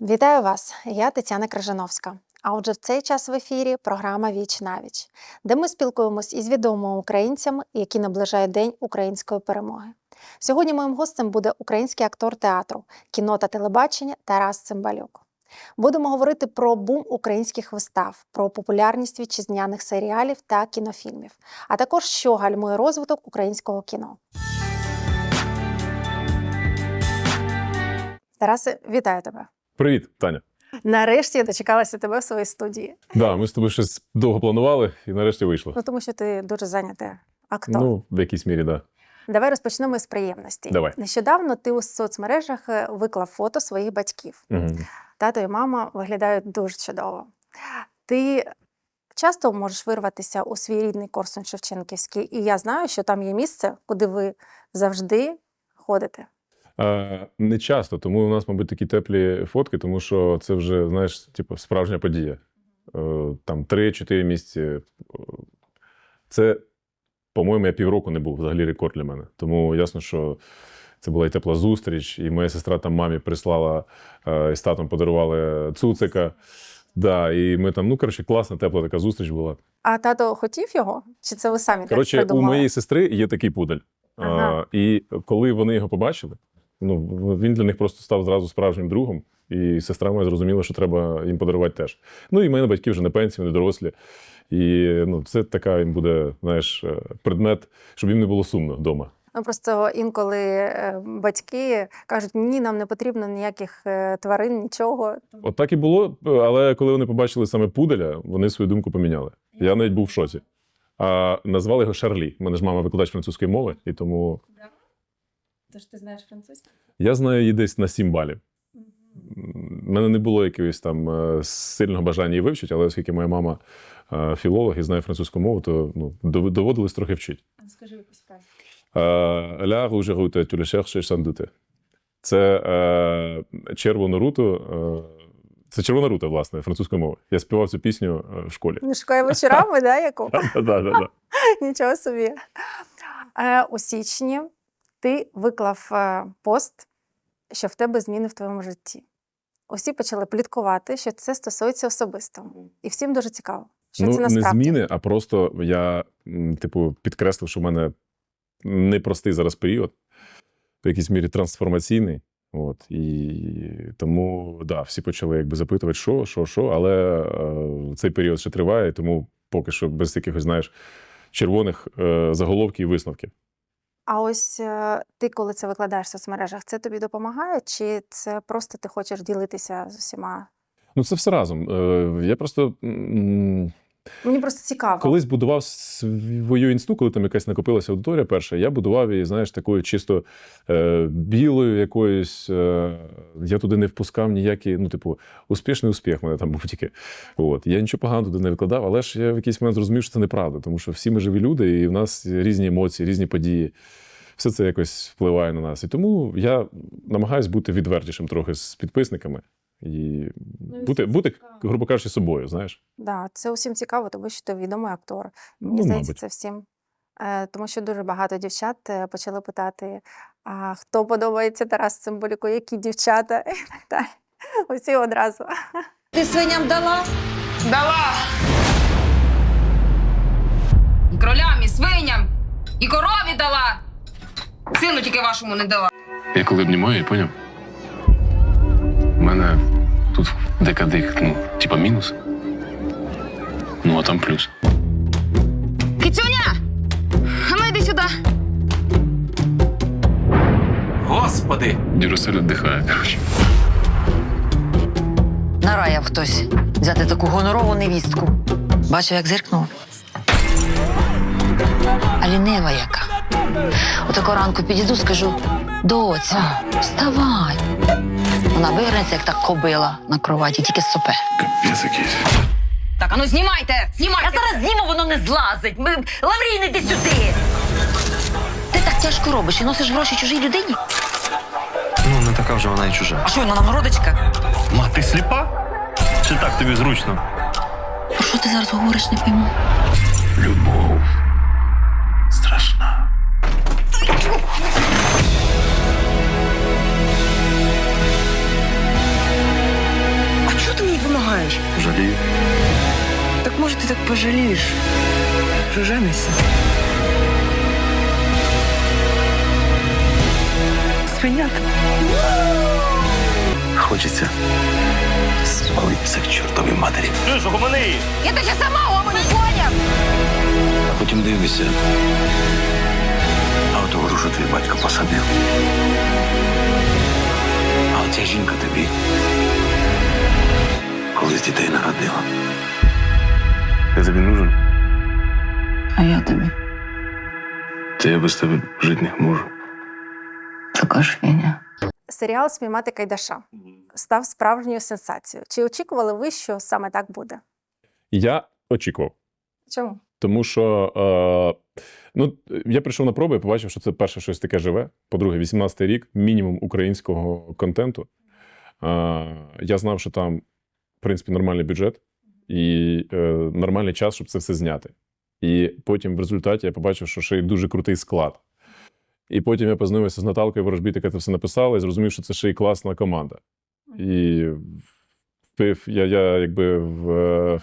Вітаю вас! Я Тетяна Крижановська. А отже, в цей час в ефірі програма Віч навіч, де ми спілкуємось із відомими українцями, які наближають День української перемоги. Сьогодні моїм гостем буде український актор театру, кіно та телебачення Тарас Цимбалюк. Будемо говорити про бум українських вистав, про популярність вітчизняних серіалів та кінофільмів, а також що гальмує розвиток українського кіно. Тарасе, вітаю тебе! Привіт, Таня. Нарешті я дочекалася тебе в своїй студії. Да, ми з тобою щось довго планували і нарешті вийшло. Ну тому що ти дуже зайнятий актор. Ну, в якійсь мірі, так. Да. Давай розпочнемо з приємності. Давай. Нещодавно ти у соцмережах е, виклав фото своїх батьків. Угу. Тато і мама виглядають дуже чудово. Ти часто можеш вирватися у свій рідний Корсунь Шевченківський, і я знаю, що там є місце, куди ви завжди ходите. Не часто, тому у нас, мабуть, такі теплі фотки, тому що це вже, знаєш, типу, справжня подія. Е, там 3-4 місяці. Е, Це, по-моєму, я півроку не був взагалі рекорд для мене. Тому ясно, що це була і тепла зустріч, і моя сестра там мамі прислала е, і з татом подарували цуцика. Да, і ми там, ну коротше, класна, тепла така зустріч була. А тато хотів його? Чи це ви самі Коротше, так у моєї сестри є такий пудель. Ага. А, і коли вони його побачили, ну він для них просто став зразу справжнім другом. І сестра моя зрозуміла, що треба їм подарувати теж. Ну і мене батьки вже на пенсії, вони дорослі. І ну, це така їм буде, знаєш, е, предмет, щоб їм не було сумно вдома. Ну, просто інколи е, батьки кажуть, ні, нам не потрібно ніяких е, тварин, нічого. От так і було, але коли вони побачили саме пуделя, вони свою думку поміняли. Я навіть був в шоці. А назвали його Шарлі. У мене ж мама викладач французької мови, і тому Тож ти знаєш французьку? я знаю її десь на 7 балів. У мене не було якогось там е, сильного бажання її вивчити, але оскільки моя мама е, філолог і знає французьку мову, то ну, доводилось трохи вчити. Скажи якусь фразу. Е, Ля route, tu le cherches. Це е, червону руту. Е, це червона рута, власне, французької мови. Я співав цю пісню в школі. Не шукає вечорами, да, яку? Нічого собі. У січні ти виклав е, пост, що в тебе зміни в твоєму житті. Усі почали пліткувати, що це стосується особистого. І всім дуже цікаво, що ну, це не насправді. зміни, а просто я, типу, підкреслив, що в мене непростий зараз період, в якійсь мірі трансформаційний. От, і тому да, всі почали якби запитувати, що, що, що, але е, цей період ще триває, тому поки що без якихось, знаєш, червоних е, заголовків і висновків. А ось е, ти, коли це викладаєш в соцмережах, це тобі допомагає, чи це просто ти хочеш ділитися з усіма? Ну, це все разом. Е, я просто Мені просто цікаво. колись будував свою інсту, коли там якась накопилася аудиторія перша, я будував її, знаєш, такою чисто е, білою якоюсь. Е, я туди не впускав ніякі, ну, типу, успішний успіх мене там був тільки. От. Я нічого поганого туди не викладав, але ж я в якийсь момент зрозумів, що це неправда, тому що всі ми живі люди, і в нас різні емоції, різні події. Все це якось впливає на нас. І тому я намагаюся бути відвертішим трохи з підписниками і бути, бути, грубо кажучи, собою, знаєш. Да, це усім цікаво, тому що ти відомий актор. Мені Ну, здається, це всім. Е, тому що дуже багато дівчат е, почали питати: а хто подобається Тарас Цимбалюку, які дівчата і так далі. Усі одразу. Ти свиням дала? Дала. І кролям, і свиням, і корові дала. Сину тільки вашому не дала. Я коли обнімаю, я поняв. У мене тут декадих, ну, типа мінус. Ну, а там плюс. Кицюня! А ну йди сюди. Господи! Дюрасель віддихає, коротше. Нараяв хтось взяти таку гонорову невістку. Бачив, як зиркнув. А лінива яка. Отако ранку підійду, скажу: доця, вставай. Вона виграється, як та кобила на кроваті, тільки сопе. Капець якийсь. Так, а ну знімайте! Я Знімайте! зараз зніму, воно не злазить. Ми... Лаврій, іди сюди. Ти так тяжко робиш і носиш гроші чужій людині? Ну, не така вже вона і чужа. А що вона нам родичка? Ма, ти сліпа? Чи так тобі зручно? Про що ти зараз говориш, не пойму? Любов. Жалієш? Жалію. Так може ти так пожалієш? Що женишся? Свинята. Хочеться спалитися к чортовій матері. Чуєш, гумани! Я тебе сама гомоні поняв! А потім дивишся. А ото грушу твій батько посадив. А оця жінка тобі колись дітей народила. Я тобі нужен, А я тобі та я без тебе жити не можу. така ж фігня. Серіал Спіймати Кайдаша став справжньою сенсацією. Чи очікували ви, що саме так буде? Я очікував. Чому? Тому що е, ну, я прийшов на проби і побачив, що це перше щось таке живе. По-друге, 18-й рік, мінімум українського контенту. Е, я знав, що там, в принципі, нормальний бюджет і е, нормальний час, щоб це все зняти. І потім в результаті я побачив, що ще й дуже крутий склад. І потім я познайомився з Наталкою Ворожбіт, яка це все написала, і зрозумів, що це ще й класна команда. І я, я якби в, е,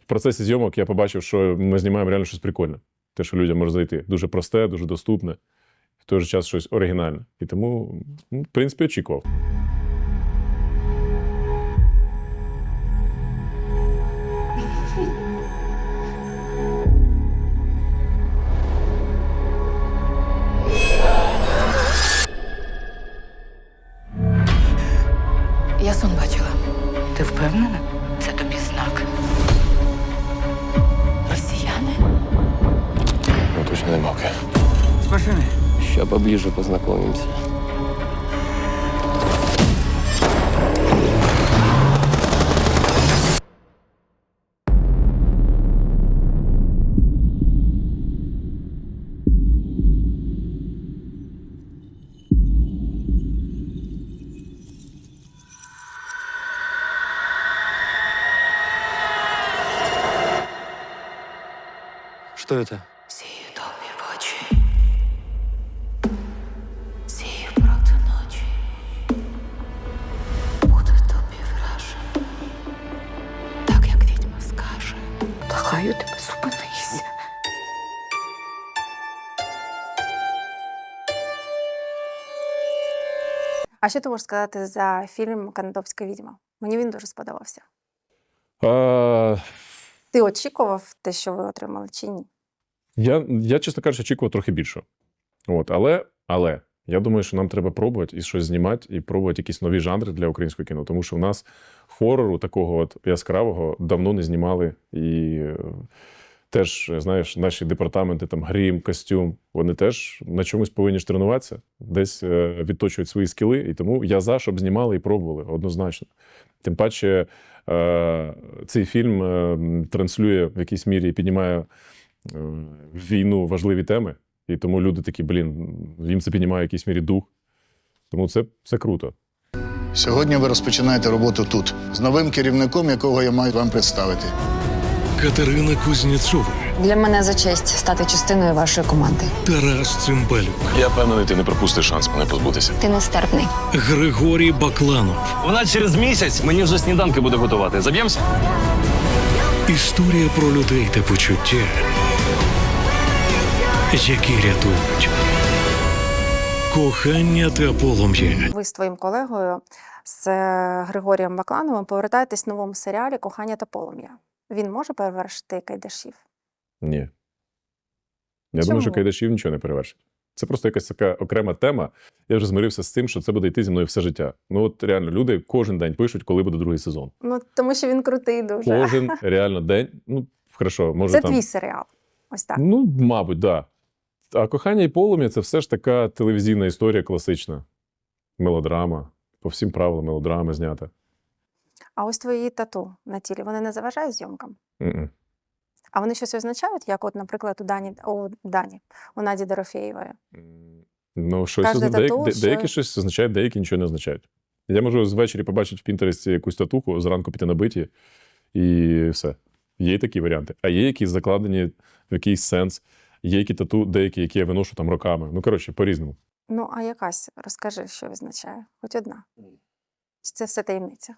в процесі зйомок я побачив, що ми знімаємо реально щось прикольне. Те, що людям може зайти. Дуже просте, дуже доступне, в той же час щось оригінальне. І тому, ну, в принципі, очікував. Впевнена? Це тобі знак. Росіяни? Ну, точно не мавки. Спасибі. Ща поближе познакомимся. Что это? Сію тобі в очі. Сію проти ночі. Буде тобі враже. Так, як відьма скаже. Благаю тебе, зупинися. А що ти можеш сказати за фільм Канадопська відьма? Мені він дуже сподобався. А, Ти очікував те, що ви отримали, чи ні? Я, я, чесно кажучи, очікував трохи більше. От, але, але я думаю, що нам треба пробувати і щось знімати, і пробувати якісь нові жанри для українського кіно. Тому що в нас хорору такого от яскравого давно не знімали. І е, теж, знаєш, наші департаменти, там грім, костюм, вони теж на чомусь повинні ж тренуватися, десь е, відточують свої скіли. І тому я за, щоб знімали і пробували однозначно. Тим паче, е, цей фільм транслює в якійсь мірі і піднімає в війну важливі теми. І тому люди такі, блін, їм це піднімає в якійсь мірі дух. Тому це, це круто. Сьогодні ви розпочинаєте роботу тут з новим керівником, якого я маю вам представити. Катерина Кузнєцова, Для мене за честь стати частиною вашої команди. Тарас Цимбалюк, Я впевнений, ти не пропустиш шанс мене позбутися. Ти нестерпний. Григорій Бакланов. Вона через місяць мені вже сніданки буде готувати. Заб'ємося? Історія про людей та почуття, які рятують. Кохання та полум'я. Ви з твоїм колегою з е, Григорієм Баклановим повертаєтесь в новому серіалі Кохання та полум'я. Він може перевершити Кайдашів? Ні. Я Чому? думаю, що Кайдашів нічого не перевершить. Це просто якась така окрема тема. Я вже змирився з тим, що це буде йти зі мною все життя. Ну от реально, люди кожен день пишуть, коли буде другий сезон. Ну тому що він крутий дуже. Кожен реально день. Ну, хорошо, може Це там. твій серіал. Ось так. Ну, мабуть, так. Да. А кохання і полум'я це все ж така телевізійна історія класична. Мелодрама. По всім правилам мелодрами знята. А ось твої тату на тілі вони не заважають зйомкам? М-м. А вони щось означають, як, от, наприклад, у Дані у Дані, у Наді Дорофєєвої. Ну, щось озна- деякі, тату, де- що- деякі щось означають, деякі нічого не означають. Я можу звечері побачити в Пінтересті якусь татуху, зранку піти на биті, і все. Є й такі варіанти. А є які закладені в якийсь сенс. Є які тату, деякі, які я виношу там роками. Ну, коротше, по-різному. Ну, а якась, розкажи, що означає? Хоч одна. Чи це все таємниця?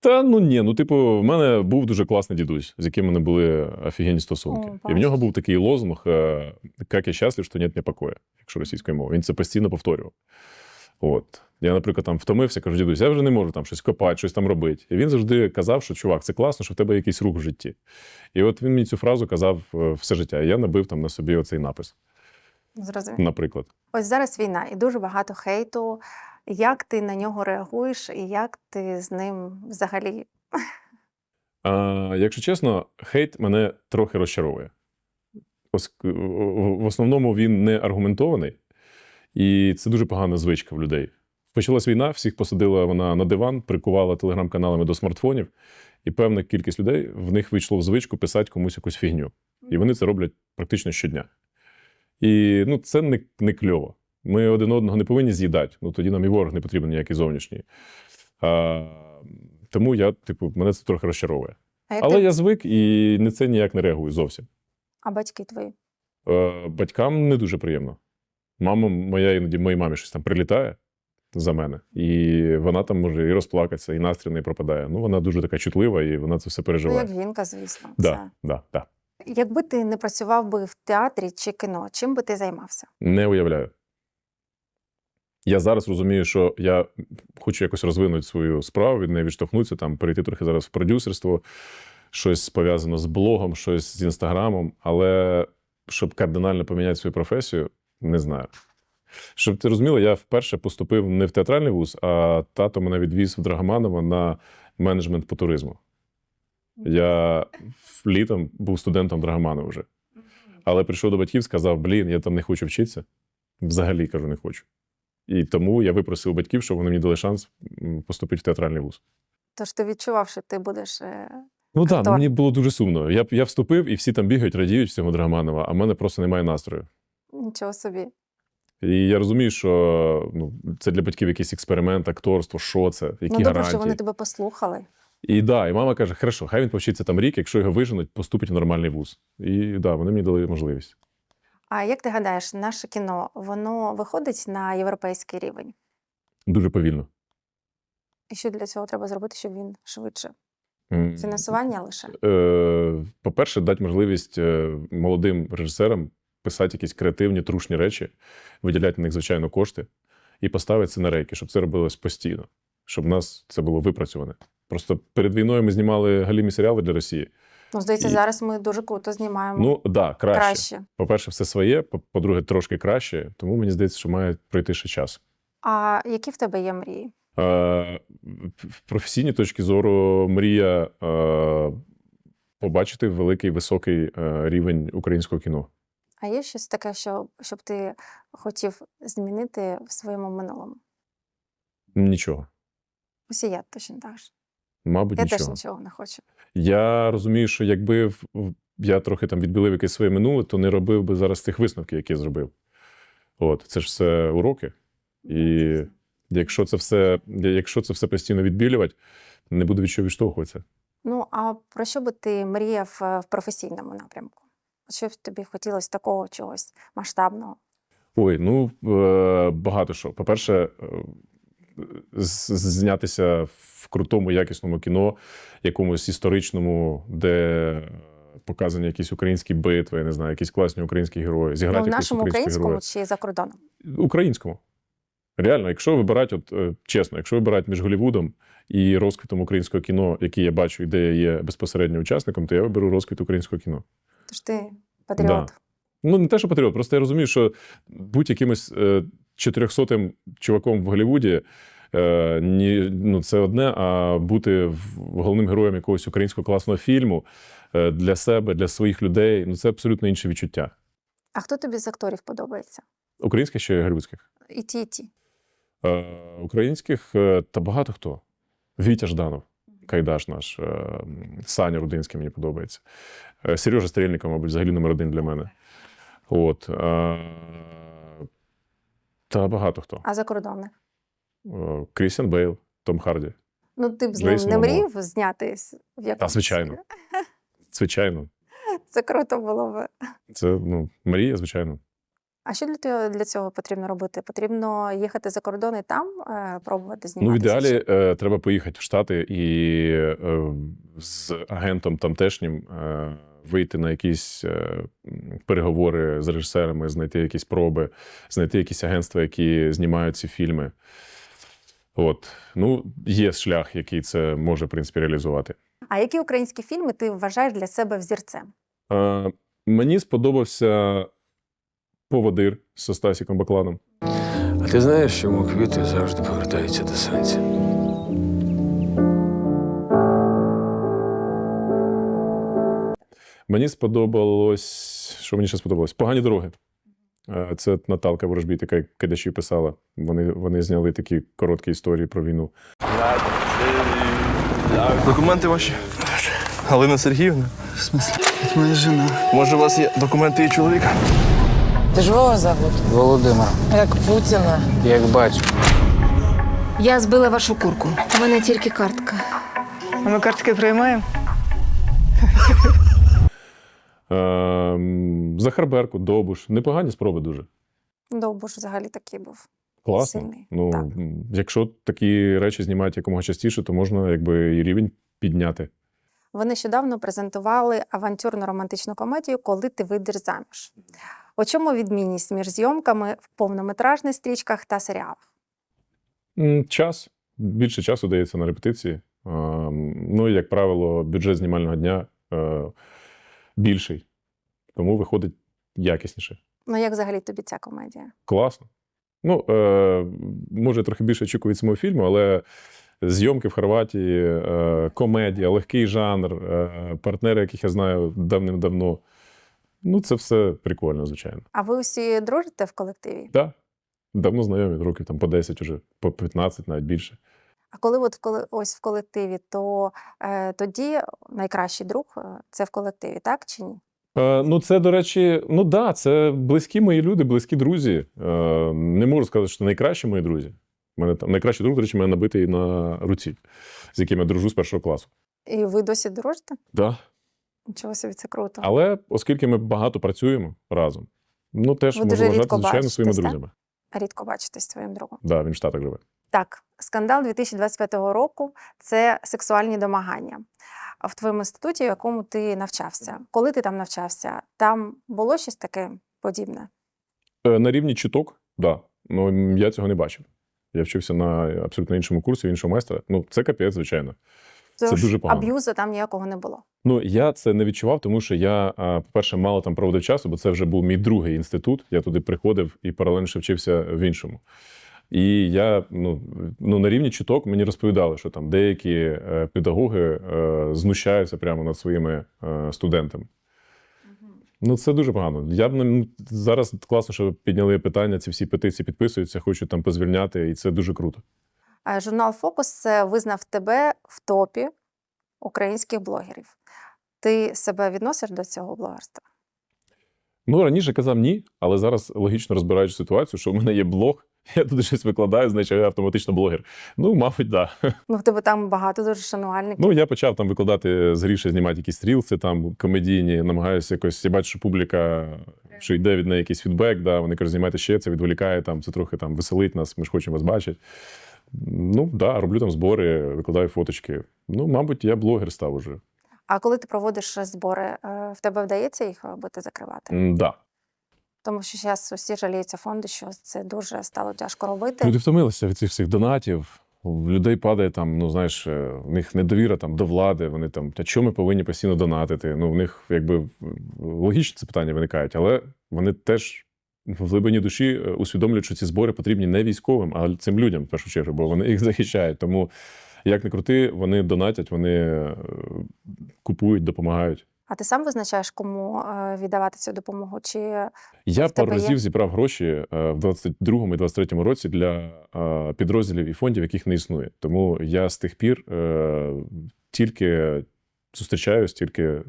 Та ну ні, ну типу, в мене був дуже класний дідусь, з яким мене були офігенні стосунки. О, і в нього був такий лозунг: е, як я щаслив, що нет мені покоя, якщо російською мовою. Він це постійно повторював. От. Я, наприклад, там втомився, кажу, дідусь, я вже не можу там щось копати, щось там робити. І він завжди казав, що чувак, це класно, що в тебе якийсь рух в житті. І от він мені цю фразу казав е, все життя. І я набив там на собі оцей напис, Зрозуміло. наприклад. Ось зараз війна і дуже багато хейту. Як ти на нього реагуєш, і як ти з ним взагалі? А, якщо чесно, хейт мене трохи розчаровує. В- В основному він не аргументований, і це дуже погана звичка в людей. Почалась війна, всіх посадила вона на диван, прикувала телеграм-каналами до смартфонів, і певна кількість людей в них вийшло в звичку писати комусь якусь фігню. І вони це роблять практично щодня. І ну, це не, не кльово. Ми один одного не повинні з'їдати. Ну тоді нам і ворог не потрібен ніякий зовнішній. А, тому я, типу, мене це трохи розчаровує. А, Але ти... я звик і на це ніяк не реагую зовсім. а батьки твої? Е, батькам не дуже приємно. Мама моя іноді моїй мамі щось там прилітає за мене, і вона там може і розплакатися, і настрій не пропадає. Ну, вона дуже така чутлива, і вона це все Ну, переживає. як жінка, звісно. да, Це. да, да. Якби ти не працював би в театрі чи кіно, чим би ти займався? Не уявляю. Я зараз розумію, що я хочу якось розвинути свою справу, від неї відштовхнутися, там, перейти трохи зараз в продюсерство, щось пов'язано з блогом, щось з інстаграмом. Але щоб кардинально поміняти свою професію, не знаю. Щоб ти розуміла, я вперше поступив не в театральний вуз, а тато мене відвіз в Драгоманово на менеджмент по туризму. Я літом був студентом Драгоманова вже. Але прийшов до батьків, сказав: блін, я там не хочу вчитися. Взагалі кажу, не хочу. І тому я випросив батьків, щоб вони мені дали шанс поступити в театральний вуз. Тож ти відчував, що ти будеш. е, Ну так, Актор. мені було дуже сумно. Я, я вступив, і всі там бігають, радіють в цьому Драгоманова, а в мене просто немає настрою. Нічого собі. І я розумію, що ну, це для батьків якийсь експеримент, акторство, що це, які ну добре, гарантії. що вони тебе послухали. І да, і мама каже: хорошо, хай він повчиться там рік, якщо його виженуть, поступить в нормальний вуз. І да, вони мені дали можливість. А як ти гадаєш, наше кіно воно виходить на європейський рівень? Дуже повільно. І що для цього треба зробити, щоб він швидше? Фінансування лише? Е, По-перше, дати можливість е, молодим режисерам писати якісь креативні, трушні речі, виділяти на них, звичайно, кошти і поставити це на рейки, щоб це робилось постійно, щоб в нас це було випрацьоване. Просто перед війною ми знімали галімі серіали для Росії. Ну, здається, і- зараз ми дуже круто знімаємо. Ну, так, да, краще. краще. По-перше, все своє, по- по-друге, трошки краще, тому мені здається, що має пройти ще час. А які в тебе є мрії? Е, В професійній точки зору мрія е, побачити великий високий е, рівень українського кіно. А є щось таке, що, щоб ти хотів змінити в своєму минулому? Нічого. Усі я точно так ж. Мабуть, Я нічого. теж нічого не хочу. Я розумію, що якби я трохи там відбілив якесь своє минуле, то не робив би зараз тих висновків, які я зробив. От, це ж все уроки. І якщо це все, якщо це все постійно відбілювати, не буду від чого відштовхуватися. Ну, а про що би ти мріяв е, в професійному напрямку? Що б тобі хотілося такого чогось масштабного? Ой, ну е, багато що. По-перше, е, знятися в крутому, якісному кіно, якомусь історичному, де показані якісь українські битви, я не знаю, якісь класні українські герої. Зіграти ну, в нашому українському героя. чи за кордоном? Українському. Реально, якщо вибирати, от е, чесно, якщо вибирати між Голлівудом і розквітом українського кіно, який я бачу, і де я є безпосередньо учасником, то я виберу розквіт українського кіно. Тож ти патріот. Ну, не те, що патріот, просто я розумію, що будь якимось е, 400-м чуваком в Голлівуді е, ні, ну, це одне, а бути в- головним героєм якогось українського класного фільму е, для себе, для своїх людей ну це абсолютно інше відчуття. А хто тобі з акторів подобається? Українських чи голлівудських? І ті, і ті. Е, українських е, та багато хто. Вітя Жданов, Кайдаш наш, е, Саня Рудинський мені подобається. Е, Сережа Стрельников, мабуть, взагалі номер один для мене. От. е, Та багато хто. А за кордоном? Е, Крістіан Бейл, Том Харді. Ну, ти б з ним не мріяв знятись в якомусь? звичайно. Звичайно. Це круто було б. Це ну, мрія, звичайно. А що для для цього потрібно робити? Потрібно їхати за кордон і там е, пробувати Ну, в ідеалі е, треба поїхати в Штати і е, з агентом тамтешнім е, вийти на якісь е, переговори з режисерами, знайти якісь проби, знайти якісь агентства, які знімають ці фільми. От. Ну, є шлях, який це може, в принципі, реалізувати. А які українські фільми ти вважаєш для себе взірцем? Е, мені сподобався Поводир з Стасіком Бакланом. А ти знаєш, чому квіти завжди повертаються до сонця? Мені сподобалось, що мені ще сподобалось? Погані дороги. Е, Це Наталка Ворожбіт, яка кидачі писала. Вони, вони зняли такі короткі історії про війну. Документи ваші. Галина Сергіївна. В смысле? Це моя жена. Може, у вас є документи її чоловіка? Ти ж Вова зовут? Володимир, Як Путіна. як бачу. Я збила вашу курку. У мене тільки картка. А ми картки приймаємо? Ем, Захар Беркут, Довбуш. Непогані спроби дуже. Довбуш взагалі такий був. Класно. Сильний, Ну, так. м, якщо такі речі знімають якомога частіше, то можна якби і рівень підняти. Ви нещодавно презентували авантюрну романтичну комедію Коли ти вийдеш заміж. У чому відмінність між зйомками в повнометражних стрічках та серіалах? Час. Більше часу дається на репетиції. Ну, і, як правило, бюджет знімального дня е, більший, тому виходить якісніше. Ну як взагалі тобі ця комедія? Класно. Ну, е, може, трохи більше очікую від самого фільму, але зйомки в Хорватії, е, комедія, легкий жанр, партнери, яких я знаю давним-давно. Ну, це все прикольно, звичайно. А ви усі дружите в колективі? Так. Давно знайомі, років там по 10 уже, по 15, навіть більше. А коли от в коле- ось в колективі, то е, тоді найкращий друг е, це в колективі, так чи ні? Е, ну, це, до речі, ну да, це близькі мої люди, близькі друзі. Е, не можу сказати, що найкращі мої друзі. У мене там найкращий друг, до речі, мене набитий на руці, з яким я дружу з першого класу. І ви досі дружите? Да. Нічого собі це круто. Але оскільки ми багато працюємо разом, ну теж Ви можу дуже вважати, рідко звичайно, своїми так? друзями. Рідко бачитесь з твоїм другом. Да, він в Штатах живе. Так, скандал 2025 року це сексуальні домагання. В твоєму інституті, в якому ти навчався. Коли ти там навчався, там було щось таке подібне? Е, На рівні чуток, да. Ну м, я цього не бачив. Я вчився на абсолютно іншому курсі, в іншого майстра. Ну, це капець, звичайно. Це Тож дуже погано. аб'юзу там ніякого не було. Ну, я це не відчував, тому що я, по-перше, мало там проводив часу, бо це вже був мій другий інститут. Я туди приходив і паралельно ще вчився в іншому. І я ну, ну, на рівні чуток мені розповідали, що там деякі е, педагоги е, знущаються прямо над своїми е, студентами. Ну, це дуже погано. Я б ну, зараз класно, що підняли питання, ці всі петиції підписуються, хочуть там позвільняти, і це дуже круто. Е, Журнал Фокус визнав тебе в топі українських блогерів. Ти себе відносиш до цього блогерства? Ну, раніше казав ні, але зараз логічно розбираючи ситуацію, що в мене є блог, я туди щось викладаю, значить я автоматично блогер. Ну, мабуть, так. Да. Ну, в тебе там багато дуже шанувальників. Ну, я почав там викладати з Гріше, знімати якісь стрілці, там комедійні, намагаюся якось я бачу, що публіка, що йде від неї якийсь фідбек, да, вони кажуть, знімайте ще, це відволікає, там, це трохи там веселить нас, ми ж хочемо вас бачити. Ну, так, да, роблю там збори, викладаю фоточки. Ну, мабуть, я блогер став уже. А коли ти проводиш збори, е, в тебе вдається їх робити закривати? М, Да. Тому що зараз усі жаліються фонди, що це дуже стало тяжко робити. Люди втомилися від цих всіх донатів. У людей падає там, ну знаєш, е, в них недовіра там до влади. Вони там, а чому ми повинні постійно донатити? Ну, в них якби логічно це питання виникають, але вони теж в глибині душі е, усвідомлюють, що ці збори потрібні не військовим, а цим людям в першу чергу, бо вони їх захищають. Тому як не крути, вони донатять, вони е, купують, допомагають. А ти сам визначаєш, кому е, віддавати цю допомогу? Чи Я пару є? разів зібрав гроші в 22-му і 23-му році для підрозділів і фондів, яких не існує. Тому я з тих пір тільки зустрічаюсь, тільки е,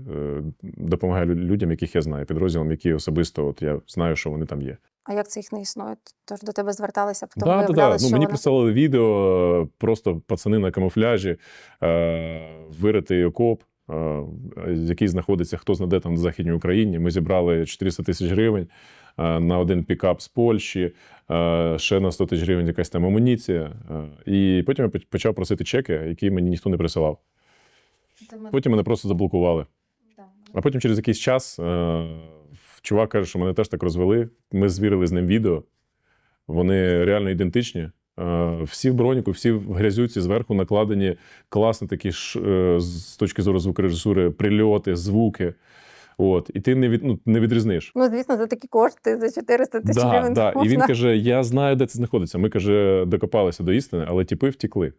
допомагаю людям, яких я знаю, підрозділам, які особисто от я знаю, що вони там є. а як це їх не існує? Тож до тебе зверталися, потім Да, да, да. Ну, що мені вони... присилали відео, просто пацани на камуфляжі, е, виритий окоп, е, який знаходиться хто знаде там на Західній Україні. Ми зібрали 400 тисяч гривень. е, на один пікап з Польщі, е, ще на 100 тисяч гривень якась там амуніція. Е, І потім я почав просити чеки, які мені ніхто не присилав. Потім мене просто заблокували. А потім через якийсь час е, чувак каже, що мене теж так розвели. Ми звірили з ним відео. Вони реально ідентичні. Е, Всі в броніку, всі в грязюці, зверху накладені класні такі ж, е, з точки зору звукорежисури, прильоти, звуки. От, і ти не, від, ну, не відрізниш. Ну, звісно, за такі кошти за 400 тисяч Да, гривень. да. І він каже: Я знаю, де це знаходиться. Ми каже, докопалися до істини, але тіпи втікли.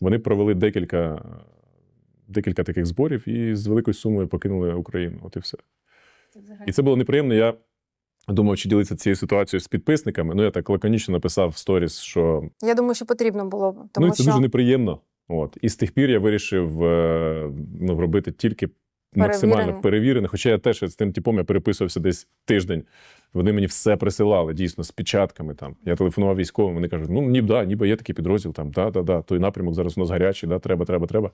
Вони провели декілька, декілька таких зборів і з великою сумою покинули Україну. От і все. І це було неприємно. Я думав, чи ділитися цією ситуацією з підписниками. Ну, я так лаконічно написав в сторіс, що Я думаю, що потрібно було б, тому ну, і це що дуже неприємно. От. І з тих пір я вирішив е, ну, робити тільки максимально Перевірене. перевірене. Хоча я теж з тим типом я переписувався десь тиждень. Вони мені все присилали, дійсно, з печатками. Там. Я телефонував військовим, вони кажуть, ну ніби да, ніби є такий підрозділ, там, да, да, да, той напрямок зараз у нас гарячий, да, треба, треба, треба.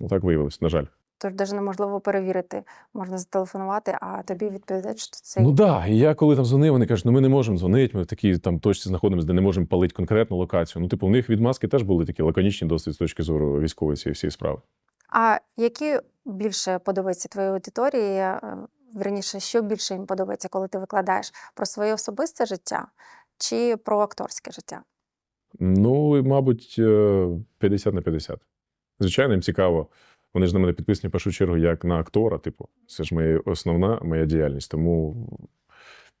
Отак виявилось, на жаль. тож навіть неможливо перевірити. Можна зателефонувати, а тобі відповідають, що це Ну так, да. і я коли там дзвонив, вони кажуть, ну ми не можемо дзвонити, ми в такій там точці знаходимося, де не можемо палити конкретну локацію. Ну, типу, у них відмазки теж були такі лаконічні досить з точки зору військової цієї всієї справи. А які більше подобаються твоїй аудиторії? е, Вірніше, що більше їм подобається, коли ти викладаєш про своє особисте життя чи про акторське життя? Ну, мабуть, е, 50 на 50. Звичайно, їм цікаво. Вони ж на мене підписані в першу чергу як на актора. Типу, це ж моя основна моя діяльність. Тому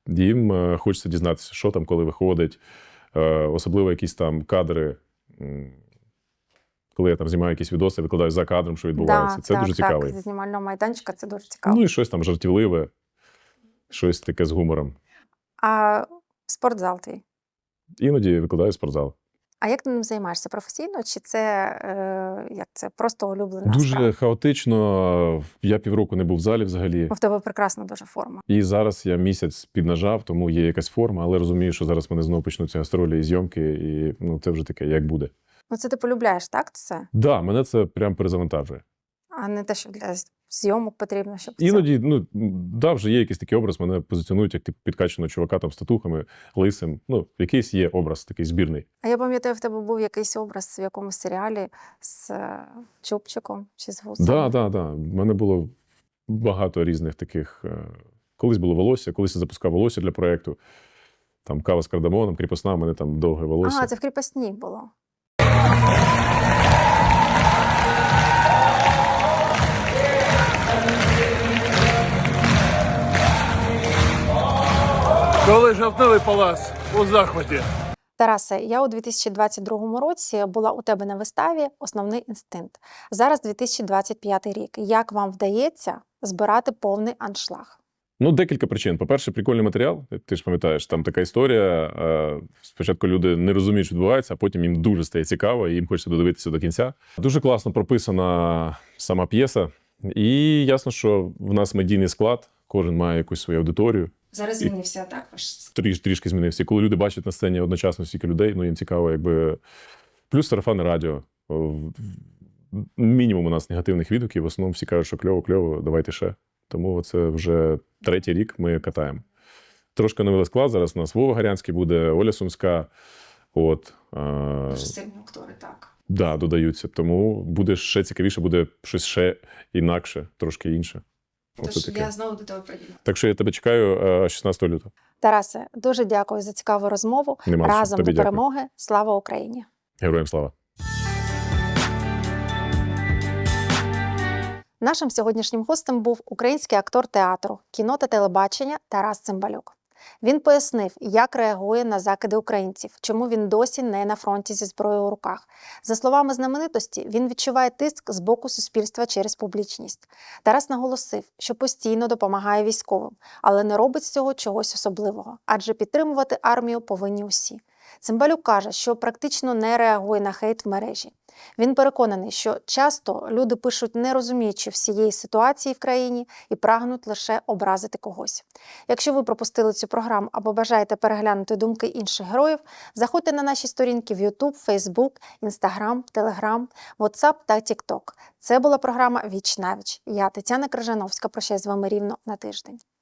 їм е, хочеться дізнатися, що там, коли виходить, Е, особливо якісь там кадри. Коли я там знімаю якісь відоси, викладаю за кадром, що відбувається. це так, дуже цікаво. Так, зі знімального майданчика це дуже цікаво. Ну і щось там жартівливе, щось таке з гумором. А спортзал твій? Іноді викладаю спортзал. А як ти ним займаєшся професійно? Чи це е, як це просто улюблена Дуже справа? хаотично. Я півроку не був в залі взагалі. В тебе прекрасна дуже форма. І зараз я місяць піднажав, тому є якась форма, але розумію, що зараз мене знову почнуться гастролі і зйомки, і ну це вже таке, як буде. Ну це ти полюбляєш, так? Це? Да, мене це прям перезавантажує. А не те, що для зйомок потрібно, щоб це- Іноді, ну да, вже є якийсь такий образ, мене позиціонують як типу підкачаного чувака там з татухами, лисим. Ну, якийсь є образ такий збірний. А я пам'ятаю, в тебе був якийсь образ в якомусь серіалі з е, чубчиком чи з вусом. Да, да, да. У мене було багато різних таких. е, Колись було волосся, колись я запускав волосся для проєкту. Там кава з кардамоном, кріпосна, у мене там довге волосся. Ага, це в кріпосній було. Коли жовтневий палац у захваті. Тарасе, я у 2022 році була у тебе на виставі Основний інстинкт. Зараз 2025 рік. Як вам вдається збирати повний аншлаг? Ну, декілька причин. По-перше, прикольний матеріал. Ти ж пам'ятаєш, там така історія. е, Спочатку люди не розуміють, що відбувається, а потім їм дуже стає цікаво, і їм хочеться додивитися до кінця. Дуже класно прописана сама п'єса. І ясно, що в нас медійний склад, кожен має якусь свою аудиторію. Зараз І- змінився також. Тріш, трішки змінився. І Коли люди бачать на сцені одночасно стільки людей, ну їм цікаво, якби. Плюс сарафани радіо. Мінімум у нас негативних відгуків. В основному всі кажуть, що кльово, кльово, давайте ще. Тому це вже третій рік ми катаємо. Трошки новий склад. Зараз у нас Вова Гарянський буде, Оля Сумська. От, е, сильні актори, так. да, додаються. Тому буде ще цікавіше, буде щось ще інакше, трошки інше. Оце таке. знову до тебе приїду. Так що я тебе чекаю е, 16 лютого. Тарасе, дуже дякую за цікаву розмову. Нема що. Разом Тобі до дякую. перемоги. Слава Україні! Героям слава! Нашим сьогоднішнім гостем був український актор театру, кіно та телебачення Тарас Цимбалюк. Він пояснив, як реагує на закиди українців, чому він досі не на фронті зі зброєю у руках. За словами знаменитості, він відчуває тиск з боку суспільства через публічність. Тарас наголосив, що постійно допомагає військовим, але не робить з цього чогось особливого, адже підтримувати армію повинні усі. Цимбалюк каже, що практично не реагує на хейт в мережі. Він переконаний, що часто люди пишуть, не розуміючи всієї ситуації в країні і прагнуть лише образити когось. Якщо ви пропустили цю програму або бажаєте переглянути думки інших героїв, заходьте на наші сторінки в YouTube, Facebook, Instagram, Telegram, WhatsApp та TikTok. Це була програма Віч навіч. Я Тетяна Крижановська. Прощаюсь з вами рівно на тиждень.